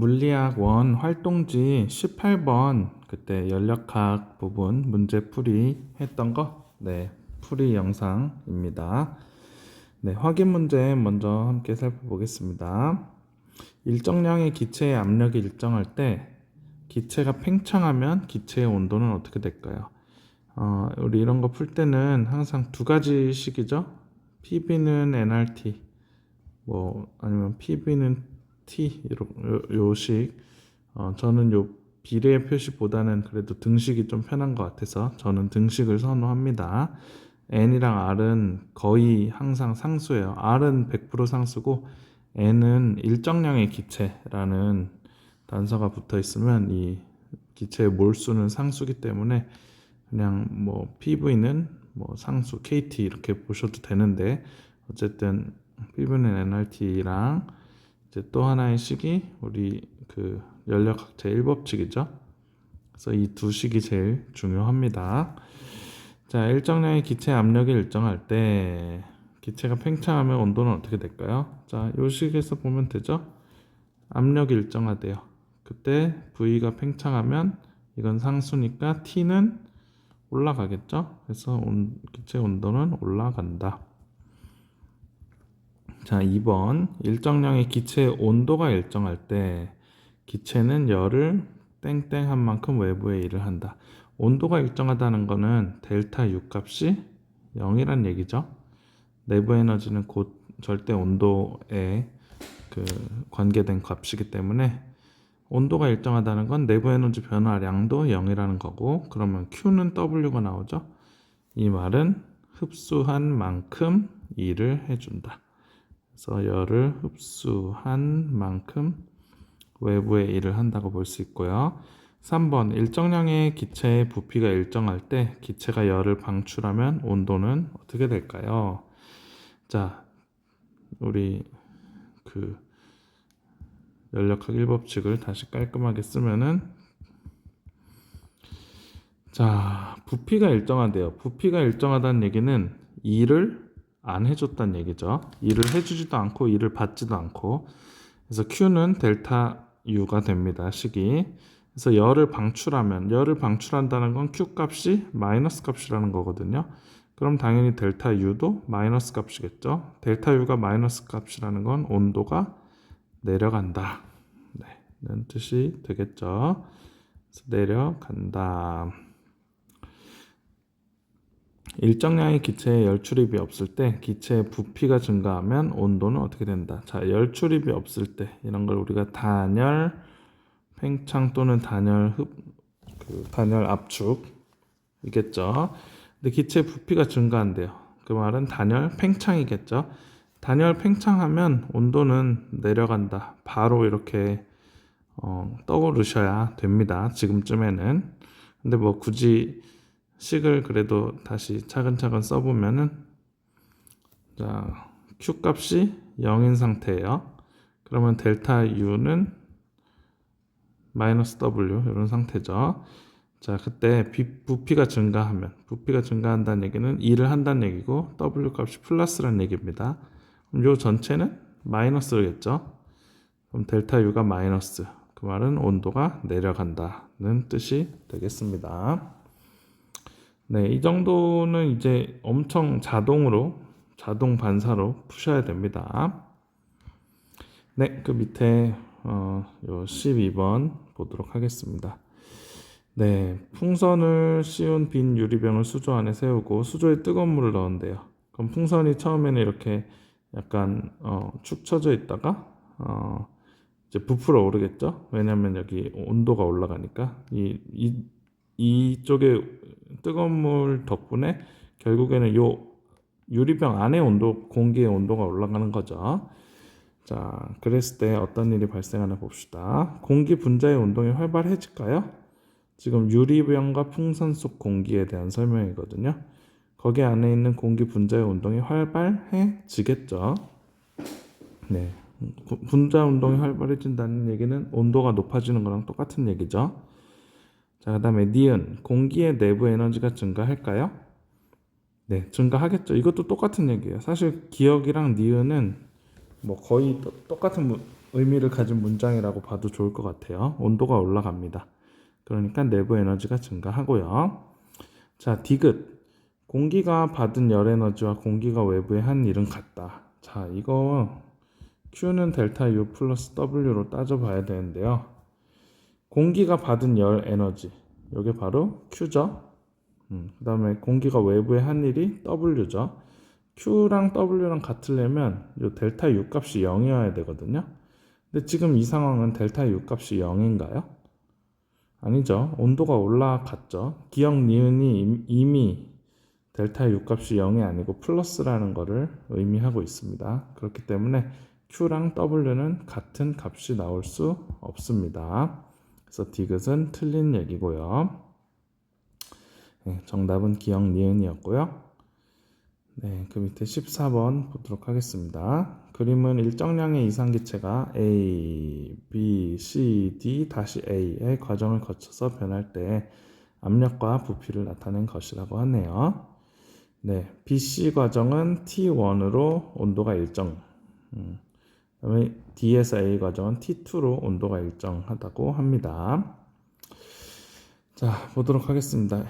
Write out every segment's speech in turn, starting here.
물리학 원 활동지 18번 그때 연력학 부분 문제 풀이 했던 거, 네, 풀이 영상입니다. 네, 확인 문제 먼저 함께 살펴보겠습니다. 일정량의 기체의 압력이 일정할 때 기체가 팽창하면 기체의 온도는 어떻게 될까요? 어, 우리 이런 거 풀 때는 항상 두 가지 식이죠. PB는 nRT, 뭐 아니면 PB는 T 요식. 어, 저는 요 비례 표시보다는 그래도 등식이 좀 편한 것 같아서 저는 등식을 선호합니다. n이랑 r은 거의 항상 상수예요. r은 100% 상수고 n은 일정량의 기체라는 단서가 붙어 있으면 이 기체의 몰수는 상수기 때문에 그냥 뭐 PV는 뭐 상수 KT 이렇게 보셔도 되는데 어쨌든 PV는 nRT랑 이제 또 하나의 식이 우리 그 연력 학제 1법칙이죠. 그래서 이 두 식이 제일 중요합니다. 자, 일정량의 기체 압력이 일정할 때 기체가 팽창하면 온도는 어떻게 될까요? 자, 요 식에서 보면 되죠. 압력이 일정하대요. 그때 V가 팽창하면 이건 상수니까 T는 올라가겠죠. 그래서 온, 기체 온도는 올라간다. 자, 2번. 일정량의 기체의 온도가 일정할 때 기체는 열을 땡땡 한 만큼 외부에 일을 한다. 온도가 일정하다는 거는 델타 U 값이 0이란 얘기죠. 내부 에너지는 곧 절대 온도에 그 관계된 값이기 때문에 온도가 일정하다는 건 내부 에너지 변화량도 0이라는 거고 그러면 Q는 W가 나오죠. 이 말은 흡수한 만큼 일을 해준다. 그래서 열을 흡수한 만큼 외부에 일을 한다고 볼 수 있고요. 3번 일정량의 기체의 부피가 일정할 때 기체가 열을 방출하면 온도는 어떻게 될까요? 자, 우리 그 연력학 1법칙을 다시 깔끔하게 쓰면은 자, 부피가 일정하대요. 부피가 일정하다는 얘기는 일을 안 해줬다는 얘기죠. 일을 해주지도 않고 일을 받지도 않고 그래서 Q는 델타 U가 됩니다. 식이 그래서 열을 방출하면 열을 방출한다는 건 Q 값이 마이너스 값이라는 거거든요. 그럼 당연히 델타 U도 마이너스 값이겠죠. 델타 U가 마이너스 값이라는 건 온도가 내려간다. 네, 는 뜻이 되겠죠. 그래서 내려간다. 일정량의 기체에 열 출입이 없을 때 기체의 부피가 증가하면 온도는 어떻게 된다. 자, 열 출입이 없을 때 이런 걸 우리가 단열 팽창 또는 단열 흡, 그 단열 압축이겠죠. 근데 기체 부피가 증가한대요. 그 말은 단열 팽창이겠죠. 단열 팽창하면 온도는 내려간다. 바로 이렇게 어, 떠오르셔야 됩니다. 지금쯤에는. 근데 뭐 굳이 식을 그래도 다시 차근차근 써보면은 자 Q 값이 0인 상태예요. 그러면 델타 U는 마이너스 W 이런 상태죠. 자 그때 비- 부피가 증가하면 부피가 증가한다는 얘기는 일을 한다는 얘기고 W 값이 플러스라는 얘기입니다. 그럼 요 전체는 마이너스겠죠. 그럼 델타 U가 마이너스 그 말은 온도가 내려간다는 뜻이 되겠습니다. 네, 이 정도는 이제 엄청 자동으로 자동 반사로 푸셔야 됩니다. 네, 그 밑에 어, 요 12번 보도록 하겠습니다. 네, 풍선을 씌운 빈 유리병을 수조 안에 세우고 수조에 뜨거운 물을 넣은대요. 그럼 풍선이 처음에는 이렇게 약간 어, 축 처져 있다가 어, 이제 부풀어 오르겠죠. 왜냐하면 여기 온도가 올라가니까 이, 이 이쪽에 뜨거운 물 덕분에 결국에는 요 유리병 안의 온도, 공기의 온도가 올라가는 거죠. 자, 그랬을 때 어떤 일이 발생하나 봅시다. 공기 분자의 운동이 활발해질까요? 지금 유리병과 풍선 속 공기에 대한 설명이거든요. 거기 안에 있는 공기 분자의 운동이 활발해지겠죠. 네. 구- 분자 운동이 활발해진다는 얘기는 온도가 높아지는 거랑 똑같은 얘기죠. 자, 그 다음에 니은, 공기의 내부 에너지가 증가할까요? 네, 증가하겠죠. 이것도 똑같은 얘기예요. 사실 기억이랑 니은은 뭐 거의 또- 똑같은 문- 의미를 가진 문장이라고 봐도 좋을 것 같아요. 온도가 올라갑니다. 그러니까 내부 에너지가 증가하고요. 자, 디귿. 공기가 받은 열 에너지와 공기가 외부에 한 일은 같다. 자, 이거 Q는 델타 U 플러스 W로 따져봐야 되는데요. 공기가 받은 열 에너지. 이게 바로 Q죠. 음, 그 다음에 공기가 외부에 한 일이 W죠. Q랑 W랑 같으려면 이 델타 U 값이 0이어야 되거든요. 근데 지금 이 상황은 델타 U 값이 0인가요? 아니죠. 온도가 올라갔죠. 기억 니은이 임- 이미 델타 U 값이 0이 아니고 플러스라는 것을 의미하고 있습니다. 그렇기 때문에 Q랑 W는 같은 값이 나올 수 없습니다. 그래서 디귿은 틀린 얘기고요. 네, 정답은 기억 니은이었고요. 네, 그 밑에 14번 보도록 하겠습니다. 그림은 일정량의 이상기체가 A, B, C, D 다시 A의 과정을 거쳐서 변할 때 압력과 부피를 나타낸 것이라고 하네요. 네, BC 과정은 T1으로 온도가 일정. 음, 그 다음에 D에서 A 과정은 T2로 온도가 일정하다고 합니다. 자, 보도록 하겠습니다.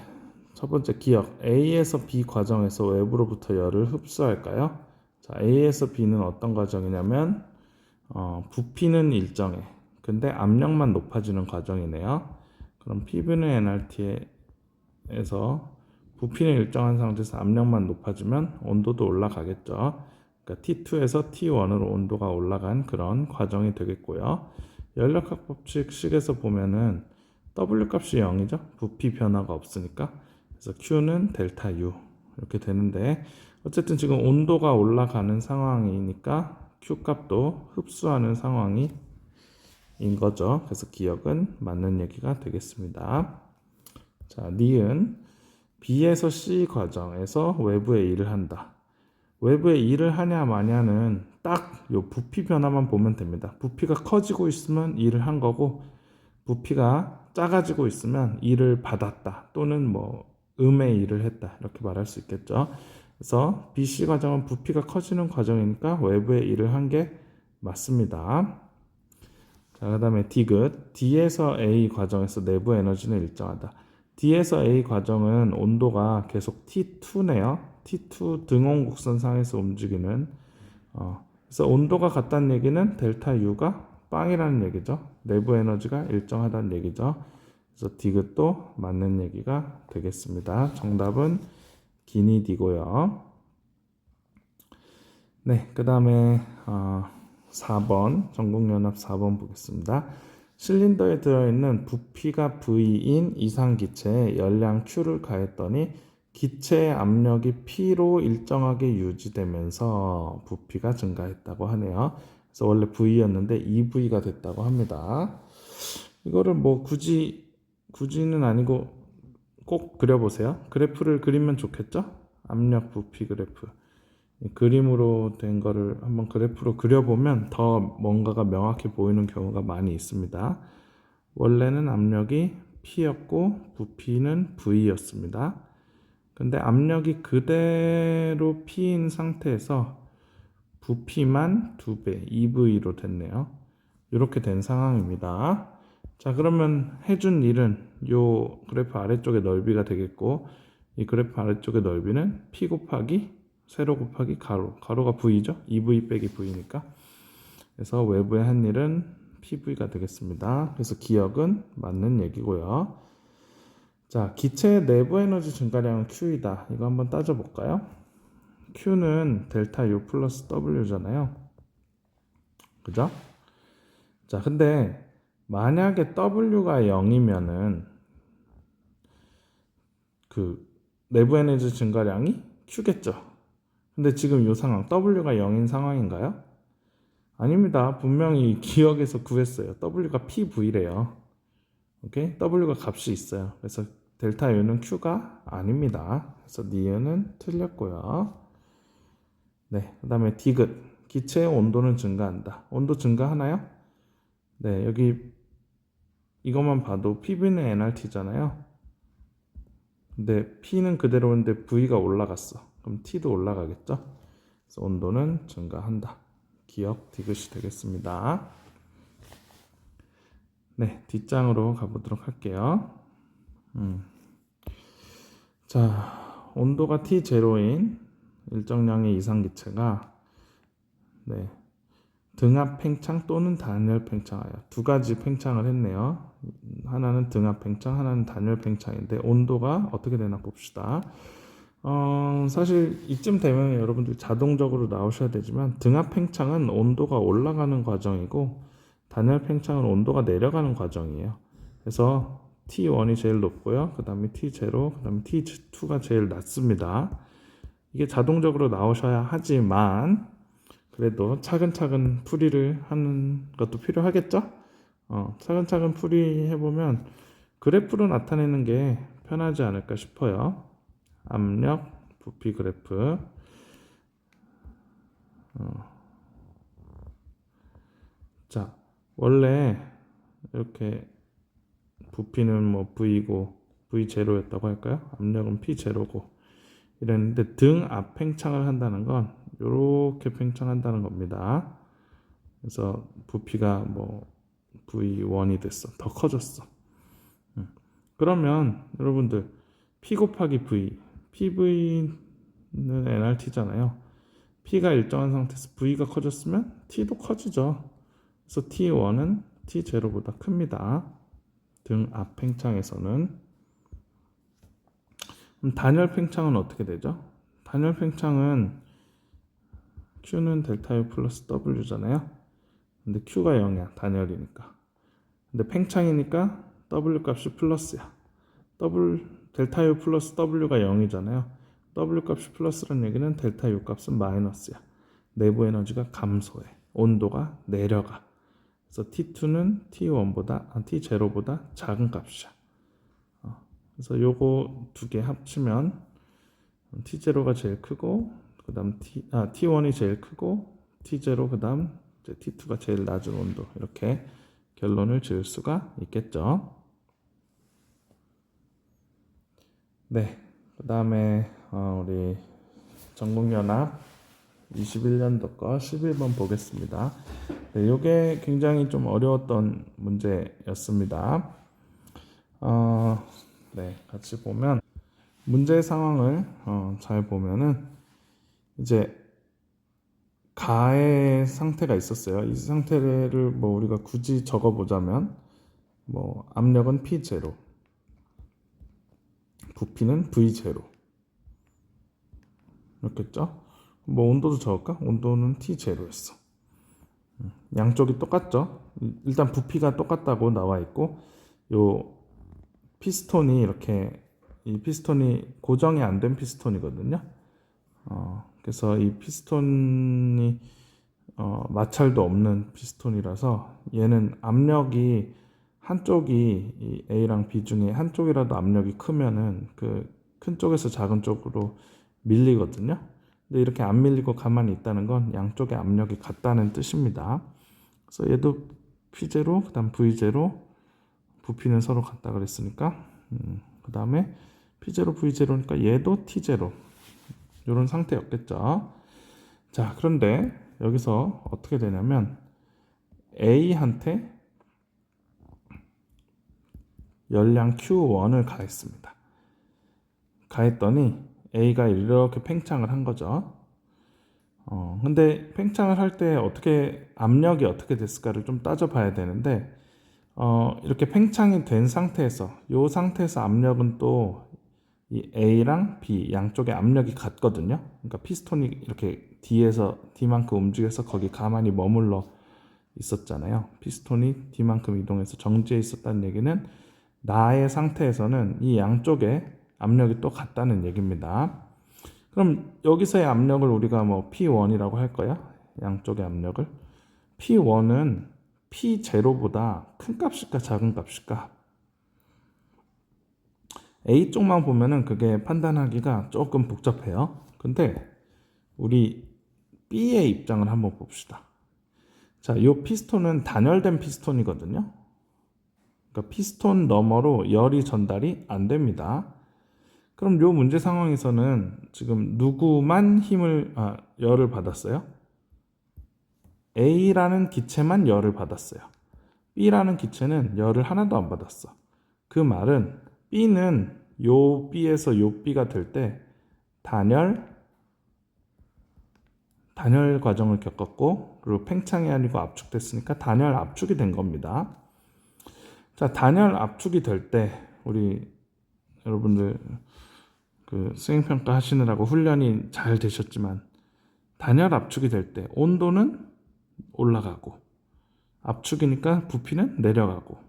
첫 번째 기억 A에서 B 과정에서 외부로부터 열을 흡수할까요? 자, A에서 B는 어떤 과정이냐면 어, 부피는 일정해. 근데 압력만 높아지는 과정이네요. 그럼 PV는 NRT에서 부피는 일정한 상태에서 압력만 높아지면 온도도 올라가겠죠. 그러니까 T2에서 T1으로 온도가 올라간 그런 과정이 되겠고요. 연력학 법칙식에서 보면은 W 값이 0이죠. 부피 변화가 없으니까. 그래서 Q는 델타 U 이렇게 되는데 어쨌든 지금 온도가 올라가는 상황이니까 Q 값도 흡수하는 상황이 인 거죠. 그래서 기억은 맞는 얘기가 되겠습니다. 자, 니은 B에서 C 과정에서 외부의 일을 한다. 외부의 일을 하냐 마냐는 딱 요 부피 변화만 보면 됩니다. 부피가 커지고 있으면 일을 한 거고 부피가 작아지고 있으면 일을 받았다 또는 뭐 음의 일을 했다 이렇게 말할 수 있겠죠. 그래서 BC 과정은 부피가 커지는 과정이니까 외부의 일을 한 게 맞습니다. 자, 그 다음에 디귿 D에서 A 과정에서 내부 에너지는 일정하다. D에서 A 과정은 온도가 계속 T2네요. T2 등온 곡선상에서 움직이는 어, 그래서 온도가 같다는 얘기는 델타 U가 빵이라는 얘기죠. 내부 에너지가 일정하다는 얘기죠. 그래서 디귿도 맞는 얘기가 되겠습니다. 정답은 기니디고요. 네, 그 다음에 어, 4번 전국연합 4번 보겠습니다. 실린더에 들어있는 부피가 V인 이상 기체에 열량 Q를 가했더니 기체의 압력이 P로 일정하게 유지되면서 부피가 증가했다고 하네요. 그래서 원래 V였는데 2V가 됐다고 합니다. 이거를 뭐 굳이 굳이는 아니고 꼭 그려보세요. 그래프를 그리면 좋겠죠? 압력 부피 그래프. 이 그림으로 된 거를 한번 그래프로 그려보면 더 뭔가가 명확히 보이는 경우가 많이 있습니다. 원래는 압력이 P였고 부피는 V였습니다. 근데 압력이 그대로 P인 상태에서 부피만 2배, 2V로 됐네요. 이렇게 된 상황입니다. 자, 그러면 해준 일은 요 그래프 아래쪽의 넓이가 되겠고, 이 그래프 아래쪽의 넓이는 P 곱하기 세로 곱하기 가로. 가로가 V죠? 2V 빼기 V니까. 그래서 외부의 한 일은 PV가 되겠습니다. 그래서 기억은 맞는 얘기고요. 자, 기체의 내부 에너지 증가량은 Q이다. 이거 한번 따져볼까요? Q는 델타 U 플러스 W잖아요. 그죠? 자, 근데 만약에 W가 0이면은 그 내부 에너지 증가량이 Q겠죠. 근데 지금 이 상황 W가 0인 상황인가요? 아닙니다. 분명히 기억에서 구했어요. W가 PV래요. 오케이? W가 값이 있어요. 그래서 델타 U는 Q가 아닙니다. 그래서 니은은 틀렸고요. 네, 그 다음에 디귿. 기체의 온도는 증가한다. 온도 증가하나요? 네, 여기 이것만 봐도 PV는 nRT잖아요. 근데 P는 그대로인데 V가 올라갔어. 그럼 T도 올라가겠죠? 그래서 온도는 증가한다. 기억 디귿이 되겠습니다. 네, 뒷장으로 가보도록 할게요. 음. 자, 온도가 T0인 일정량의 이상 기체가 네, 등압 팽창 또는 단열 팽창하여 두 가지 팽창을 했네요. 하나는 등압 팽창, 하나는 단열 팽창인데 온도가 어떻게 되나 봅시다. 어, 사실 이쯤 되면 여러분들 자동적으로 나오셔야 되지만 등압 팽창은 온도가 올라가는 과정이고 단열 팽창은 온도가 내려가는 과정이에요. 그래서 T1이 제일 높고요. 그 다음에 T0, 그 다음에 T2가 제일 낮습니다. 이게 자동적으로 나오셔야 하지만 그래도 차근차근 풀이를 하는 것도 필요하겠죠? 어, 차근차근 풀이해보면 그래프로 나타내는 게 편하지 않을까 싶어요. 압력, 부피 그래프. 어. 자, 원래 이렇게 부피는 뭐 V고 V0였다고 할까요? 압력은 P0고 이랬는데 등 앞 팽창을 한다는 건 이렇게 팽창한다는 겁니다. 그래서 부피가 뭐 V1이 됐어. 더 커졌어. 음. 그러면 여러분들 P 곱하기 V, PV는 nRT잖아요. P가 일정한 상태에서 V가 커졌으면 T도 커지죠. 그래서 T1은 T0보다 큽니다. 등 앞 팽창에서는 단열 팽창은 어떻게 되죠? 단열 팽창은 Q는 델타 U 플러스 W잖아요. 근데 Q가 0이야. 단열이니까. 근데 팽창이니까 W 값이 플러스야. W 델타 U 플러스 W가 0이잖아요. W 값이 플러스라는 얘기는 델타 U 값은 마이너스야. 내부 에너지가 감소해. 온도가 내려가. 그래서 T2는 T1보다 아, T0보다 작은 값이야. 어, 그래서 요거 두 개 합치면 T0가 제일 크고 그다음 T 아 T1이 제일 크고 T0 그다음 이제 T2가 제일 낮은 온도 이렇게 결론을 지을 수가 있겠죠. 네, 그 다음에 어, 우리 전국연합 21년도 거 11번 보겠습니다. 네, 이게 굉장히 좀 어려웠던 문제였습니다. 어, 네, 같이 보면 문제 상황을 어, 잘 보면은 이제 가의 상태가 있었어요. 이 상태를 뭐 우리가 굳이 적어 보자면 뭐 압력은 P0, 부피는 V0 이렇겠죠? 뭐 온도도 적을까? 온도는 T0였어. 양쪽이 똑같죠? 일단 부피가 똑같다고 나와 있고 요 피스톤이 이렇게 이 피스톤이 고정이 안 된 피스톤이거든요. 어, 그래서 이 피스톤이 어, 마찰도 없는 피스톤이라서 얘는 압력이 한쪽이 이 A랑 B 중에 한쪽이라도 압력이 크면은 그 큰 쪽에서 작은 쪽으로 밀리거든요. 근데 이렇게 안 밀리고 가만히 있다는 건 양쪽의 압력이 같다는 뜻입니다. 그래서 얘도 P0, 그다음 V0, 부피는 서로 같다 그랬으니까 음, 그 다음에 P0, V0니까 얘도 T0 이런 상태였겠죠. 자, 그런데 여기서 어떻게 되냐면 A한테 열량 Q1을 가했습니다. 가했더니 A가 이렇게 팽창을 한 거죠. 어, 근데 팽창을 할 때 어떻게 압력이 어떻게 됐을까를 좀 따져봐야 되는데 어, 이렇게 팽창이 된 상태에서 이 상태에서 압력은 또 이 A랑 B 양쪽의 압력이 같거든요. 그러니까 피스톤이 이렇게 D에서 D만큼 움직여서 거기 가만히 머물러 있었잖아요. 피스톤이 D만큼 이동해서 정지해 있었다는 얘기는 나의 상태에서는 이 양쪽에 압력이 또 같다는 얘기입니다. 그럼 여기서의 압력을 우리가 뭐 P1이라고 할 거야. 양쪽의 압력을. P1은 P0보다 큰 값일까 작은 값일까? A 쪽만 보면은 그게 판단하기가 조금 복잡해요. 근데 우리 B의 입장을 한번 봅시다. 자, 이 피스톤은 단열된 피스톤이거든요. 그러니까 피스톤 너머로 열이 전달이 안 됩니다. 그럼 이 문제 상황에서는 지금 누구만 힘을 아, 열을 받았어요? A라는 기체만 열을 받았어요. B라는 기체는 열을 하나도 안 받았어. 그 말은 B는 요 B에서 요 B가 될 때 단열 단열 과정을 겪었고 그리고 팽창이 아니고 압축됐으니까 단열 압축이 된 겁니다. 자, 단열 압축이 될 때 우리 여러분들 그 수행 평가 하시느라고 훈련이 잘 되셨지만 단열 압축이 될 때 온도는 올라가고 압축이니까 부피는 내려가고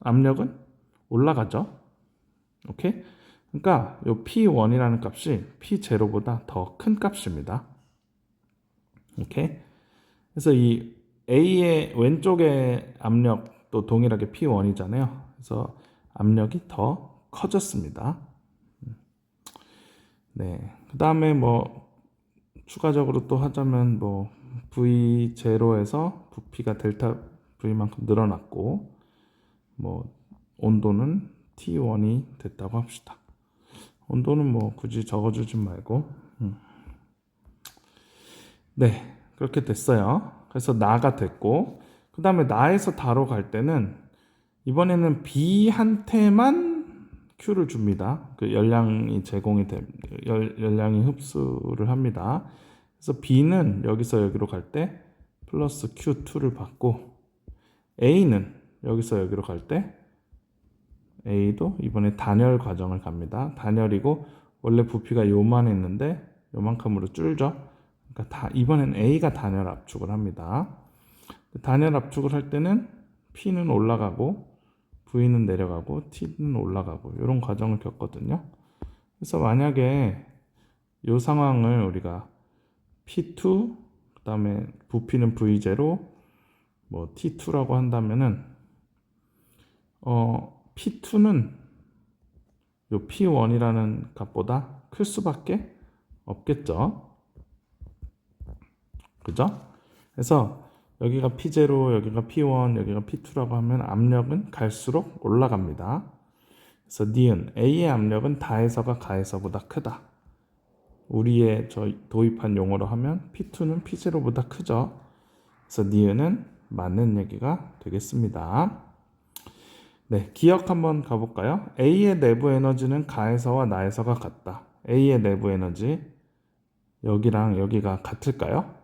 압력은 올라가죠. 오케이? 그러니까 요 P1이라는 값이 P0보다 더 큰 값입니다. 오케이? 그래서 이 A의 왼쪽의 압력도 동일하게 P1이잖아요. 그래서 압력이 더 커졌습니다. 네. 그 다음에 뭐 추가적으로 또 하자면 뭐 V0에서 부피가 델타 V만큼 늘어났고 뭐 온도는 T1이 됐다고 합시다. 온도는 뭐 굳이 적어주지 말고 음. 네 그렇게 됐어요. 그래서 나가 됐고 그 다음에 나에서 다로 갈 때는 이번에는 B한테만 Q를 줍니다. 그 열량이 제공이 돼 열, 열량이 흡수를 합니다. 그래서 B는 여기서 여기로 갈 때 플러스 Q2를 받고 A는 여기서 여기로 갈 때 A도 이번에 단열 과정을 갑니다. 단열이고 원래 부피가 요만했는데 요만큼으로 줄죠. 그러니까 다 이번엔 A가 단열 압축을 합니다. 단열 압축을 할 때는 P는 올라가고 V는 내려가고 T는 올라가고 이런 과정을 겪거든요. 그래서 만약에 이 상황을 우리가 P2 그다음에 부피는 V0 뭐 T2라고 한다면은 어 P2는 요 P1이라는 값보다 클 수밖에 없겠죠. 그죠? 그래서 여기가 P0, 여기가 P1, 여기가 P2라고 하면 압력은 갈수록 올라갑니다. 그래서 니은 A의 압력은 다에서가 가에서보다 크다. 우리의 저 도입한 용어로 하면 P2는 P0보다 크죠. 그래서 니은은 맞는 얘기가 되겠습니다. 네, 기억 한번 가볼까요? A의 내부 에너지는 가에서와 나에서가 같다. A의 내부 에너지 여기랑 여기가 같을까요?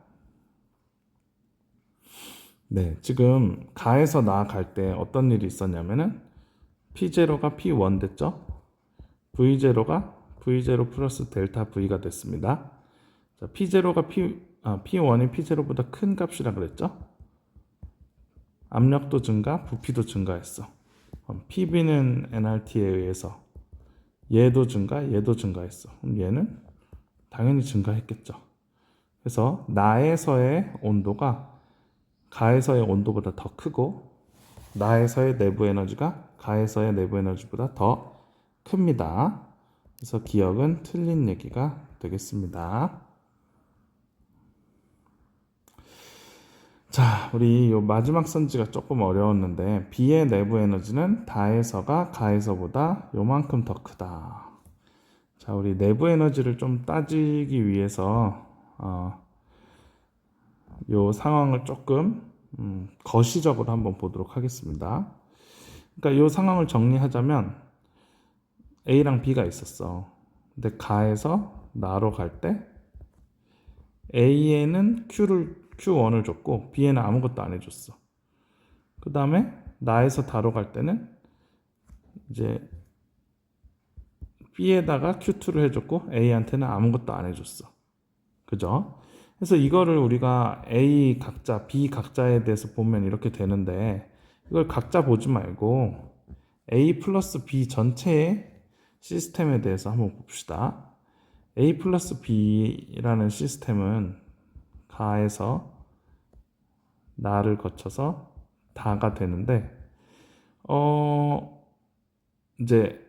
네, 지금 가에서 나갈 때 어떤 일이 있었냐면은 P0가 P1 됐죠? V0가 V0 플러스 델타 V가 됐습니다. 자, P0가 P, 아, P1이 P0보다 큰 값이라 그랬죠? 압력도 증가, 부피도 증가했어. PB는 NRT에 의해서 얘도 증가, 얘도 증가했어. 그럼 얘는 당연히 증가했겠죠. 그래서 나에서의 온도가 가에서의 온도보다 더 크고 나에서의 내부 에너지가 가에서의 내부 에너지보다 더 큽니다. 그래서 기억은 틀린 얘기가 되겠습니다. 자, 우리 요 마지막 선지가 조금 어려웠는데 B의 내부 에너지는 다에서가 가에서보다 요만큼 더 크다. 자, 우리 내부 에너지를 좀 따지기 위해서 어, 요 상황을 조금 음, 거시적으로 한번 보도록 하겠습니다. 그러니까 요 상황을 정리하자면 A랑 B가 있었어. 근데 가에서 나로 갈 때 A에는 Q를 Q1을 줬고 B에는 아무것도 안 해줬어. 그 다음에 나에서 다로 갈 때는 이제 B에다가 Q2를 해줬고 A한테는 아무것도 안 해줬어. 그죠? 그래서 이거를 우리가 A 각자, B 각자에 대해서 보면 이렇게 되는데 이걸 각자 보지 말고 A 플러스 B 전체의 시스템에 대해서 한번 봅시다. A 플러스 B라는 시스템은 가에서 나를 거쳐서 다가 되는데 어 이제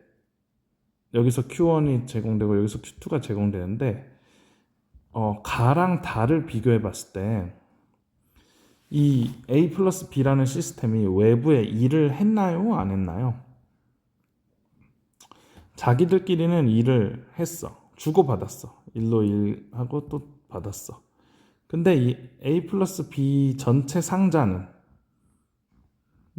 여기서 Q1이 제공되고 여기서 Q2가 제공되는데 어 가랑 다를 비교해 봤을 때 이 A 플러스 B라는 시스템이 외부에 일을 했나요? 안 했나요? 자기들끼리는 일을 했어. 주고받았어. 일로 일하고 또 받았어. 근데 이 A 플러스 B 전체 상자는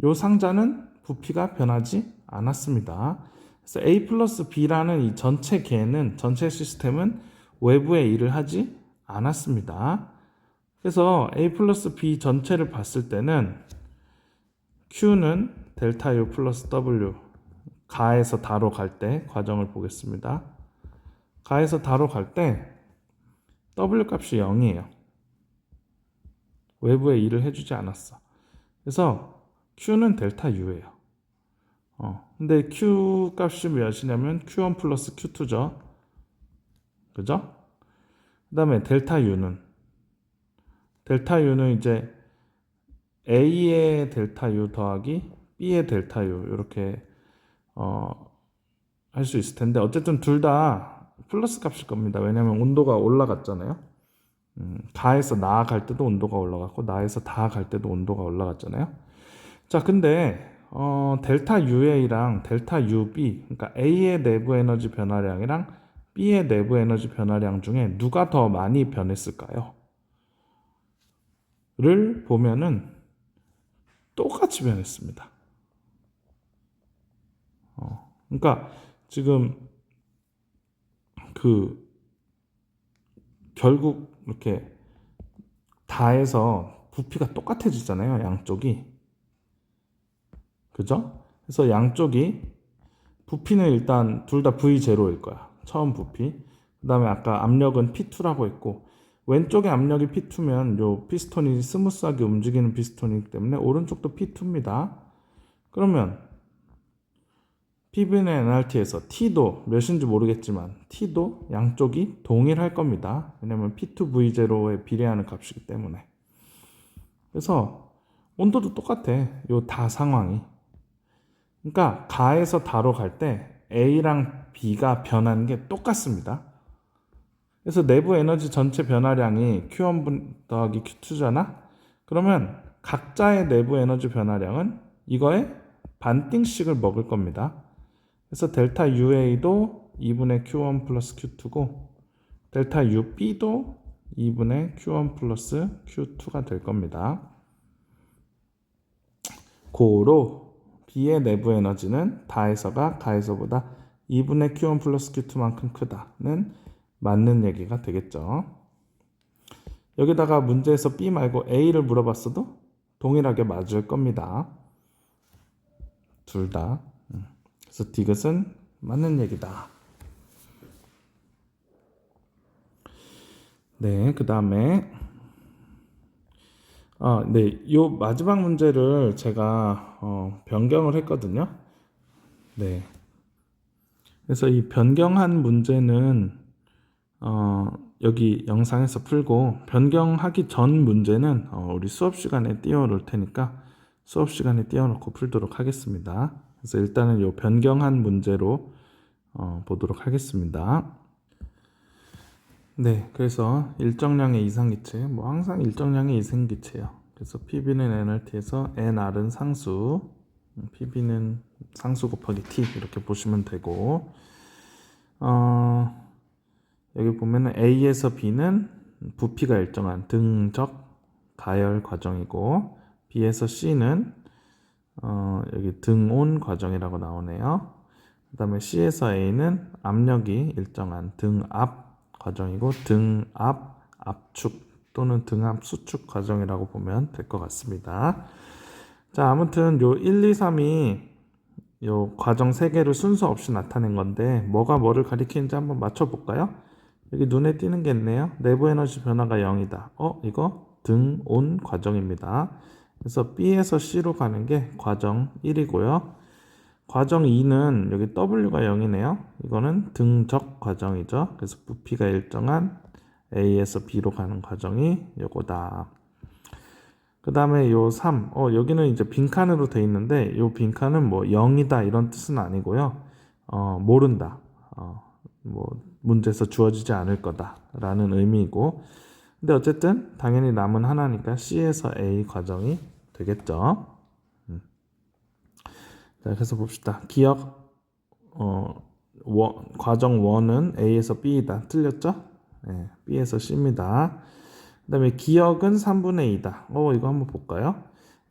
요 상자는 부피가 변하지 않았습니다. 그래서 A 플러스 B라는 이 전체 개는 전체 시스템은 외부에 일을 하지 않았습니다. 그래서 A 플러스 B 전체를 봤을 때는 Q는 델타 U 플러스 W 가에서 다로 갈 때 과정을 보겠습니다. 가에서 다로 갈 때 W 값이 0이에요. 외부에 일을 해주지 않았어. 그래서 Q는 델타 U예요. 어, 근데 Q 값이 몇이냐면 Q1 플러스 Q2죠. 그죠? 그 다음에 델타 U는 델타 U는 이제 A의 델타 U 더하기 B의 델타 U 이렇게 어, 할 수 있을 텐데 어쨌든 둘 다 플러스 값일 겁니다. 왜냐하면 온도가 올라갔잖아요. 음, 가에서 나아갈 때도 온도가 올라갔고 나에서 다 갈 때도 온도가 올라갔잖아요. 자, 근데 어, 델타 UA랑 델타 UB, 그러니까 A의 내부 에너지 변화량이랑 B의 내부 에너지 변화량 중에 누가 더 많이 변했을까요? 를 보면은 똑같이 변했습니다. 어, 그러니까 지금 그 결국 이렇게 다해서 부피가 똑같아지잖아요, 양쪽이. 그죠? 그래서 양쪽이 부피는 일단 둘 다 V0일 거야. 처음 부피. 그 다음에 아까 압력은 P2라고 했고, 왼쪽에 압력이 P2면 요 피스톤이 스무스하게 움직이는 피스톤이기 때문에 오른쪽도 P2입니다. 그러면 PB는 NRT에서 T도 몇인지 모르겠지만 T도 양쪽이 동일할 겁니다. 왜냐면 P2V0에 비례하는 값이기 때문에. 그래서 온도도 똑같아. 요 다 상황이. 그러니까 가에서 다로 갈 때 A랑 B가 변하는 게 똑같습니다. 그래서 내부 에너지 전체 변화량이 Q1 더하기 Q2잖아? 그러면 각자의 내부 에너지 변화량은 이거에 반띵씩을 먹을 겁니다. 그래서 델타 UA도 2분의 Q1 플러스 Q2고 델타 UB도 2분의 Q1 플러스 Q2가 될 겁니다. 고로 B의 내부 에너지는 다에서가 가에서보다 2분의 Q1 플러스 Q2만큼 크다는 맞는 얘기가 되겠죠. 여기다가 문제에서 B 말고 A를 물어봤어도 동일하게 맞을 겁니다. 둘 다. 음. 그래서 디귿은 맞는 얘기다. 네, 그 다음에 아, 네, 요 마지막 문제를 제가 어, 변경을 했거든요. 네. 그래서 이 변경한 문제는 어, 여기 영상에서 풀고 변경하기 전 문제는 어, 우리 수업 시간에 띄워놓을 테니까 수업 시간에 띄워놓고 풀도록 하겠습니다. 그래서 일단은 요 변경한 문제로 어, 보도록 하겠습니다. 네, 그래서 일정량의 이상기체, 뭐 항상 일정량의 이상기체예요. 그래서 PB는 NRT에서 NR은 상수, PB는 상수 곱하기 T 이렇게 보시면 되고, 어, 여기 보면은 A에서 B는 부피가 일정한 등적 가열 과정이고, B에서 C는 어, 여기 등온 과정이라고 나오네요. 그 다음에 C에서 A는 압력이 일정한 등압 과정이고 등압 압축 또는 등압 수축 과정이라고 보면 될 것 같습니다. 자, 아무튼 요 1, 2, 3이 요 과정 세 개를 순서 없이 나타낸 건데 뭐가 뭐를 가리키는지 한번 맞춰 볼까요? 여기 눈에 띄는 게 있네요. 내부 에너지 변화가 0이다. 어, 이거 등 온 과정입니다. 그래서 B에서 C로 가는 게 과정 1이고요. 과정 2는 여기 W가 0이네요. 이거는 등적 과정이죠. 그래서 부피가 일정한 A에서 B로 가는 과정이 요거다. 그 다음에 요 3, 어, 여기는 이제 빈칸으로 돼 있는데 요 빈칸은 뭐 0이다 이런 뜻은 아니고요. 어, 모른다. 어, 뭐 문제에서 주어지지 않을 거다 라는 의미이고 근데 어쨌든 당연히 남은 하나니까 C에서 A 과정이 되겠죠. 음. 자, 그래서 봅시다. 기억 어, 원, 과정 1은 A에서 B이다. 틀렸죠? 네, B에서 C입니다. 그 다음에 기억은 3분의 2다. 어, 이거 한번 볼까요?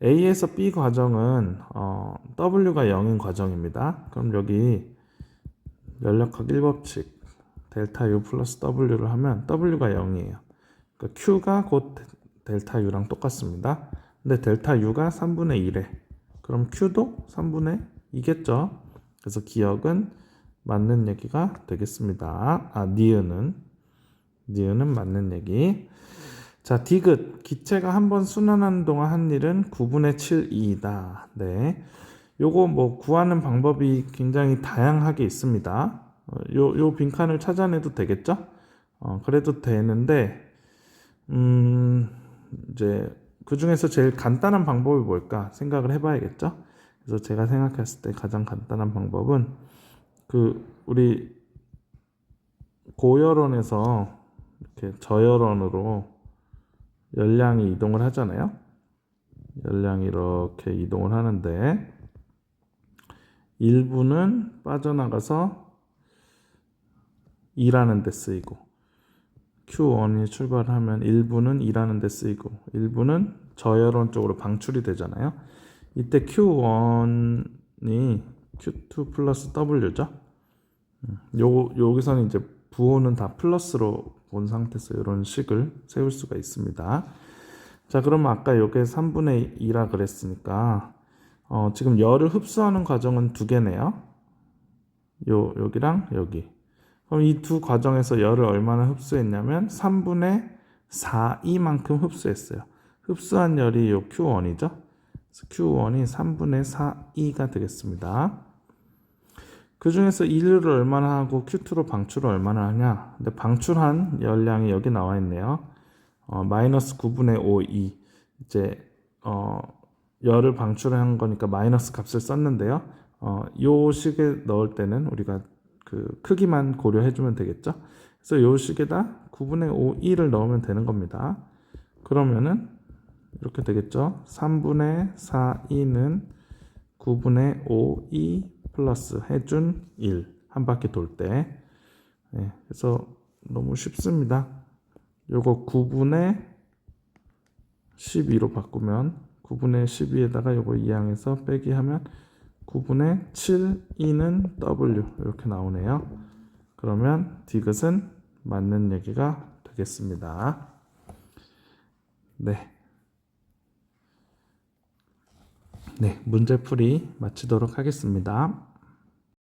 A에서 B 과정은 어, W가 0인 과정입니다. 그럼 여기 연력학 1법칙 델타 U 플러스 W를 하면 W가 0이에요. 그러니까 Q가 곧 델타 U랑 똑같습니다. 근데 델타 U가 3분의 1에 그럼 Q도 3분의 2겠죠. 그래서 기억은 맞는 얘기가 되겠습니다. 아, 니은은 니은은 맞는 얘기. 자, 디귿 기체가 한 번 순환하는 동안 한 일은 9분의 7이다. 네. 요거 뭐 구하는 방법이 굉장히 다양하게 있습니다. 어, 요, 요 빈칸을 찾아내도 되겠죠? 어, 그래도 되는데, 음, 이제 그 중에서 제일 간단한 방법이 뭘까 생각을 해봐야겠죠? 그래서 제가 생각했을 때 가장 간단한 방법은 그 우리 고열원에서 이렇게 저열원으로 열량이 이동을 하잖아요. 열량이 이렇게 이동을 하는데 일부는 빠져나가서 일하는 데 쓰이고 Q1이 출발하면 일부는 일하는 데 쓰이고 일부는 저열원 쪽으로 방출이 되잖아요. 이때 Q1이 Q2 플러스 W죠. 음, 요 여기서는 이제 부호는 다 플러스로 본 상태에서 이런 식을 세울 수가 있습니다. 자, 그러면 아까 요게 3분의 2라 그랬으니까 어, 지금 열을 흡수하는 과정은 두 개네요. 요 여기랑 여기. 그럼 이 두 과정에서 열을 얼마나 흡수했냐면 3분의 4이만큼 흡수했어요. 흡수한 열이 요 Q1이죠. 그래서 Q1이 3분의 4이가 되겠습니다. 그 중에서 인류를 얼마나 하고 Q2로 방출을 얼마나 하냐. 근데 방출한 열량이 여기 나와 있네요. 어, 마이너스 9분의 5, 2. 이제, 어, 열을 방출한 거니까 마이너스 값을 썼는데요. 어, 요 식에 넣을 때는 우리가 그 크기만 고려해주면 되겠죠. 그래서 요 식에다 9분의 5, 2를 넣으면 되는 겁니다. 그러면은 이렇게 되겠죠. 3분의 4, 2는 9분의 5, 2 플러스 해준 1. 한 바퀴 돌 때. 네, 그래서 너무 쉽습니다. 요거 9분의 12로 바꾸면 9분의 12에다가 요거 2항해서 빼기 하면 9분의 7, 2는 W 이렇게 나오네요. 그러면 디귿은 맞는 얘기가 되겠습니다. 네. 네, 문제풀이 마치도록 하겠습니다.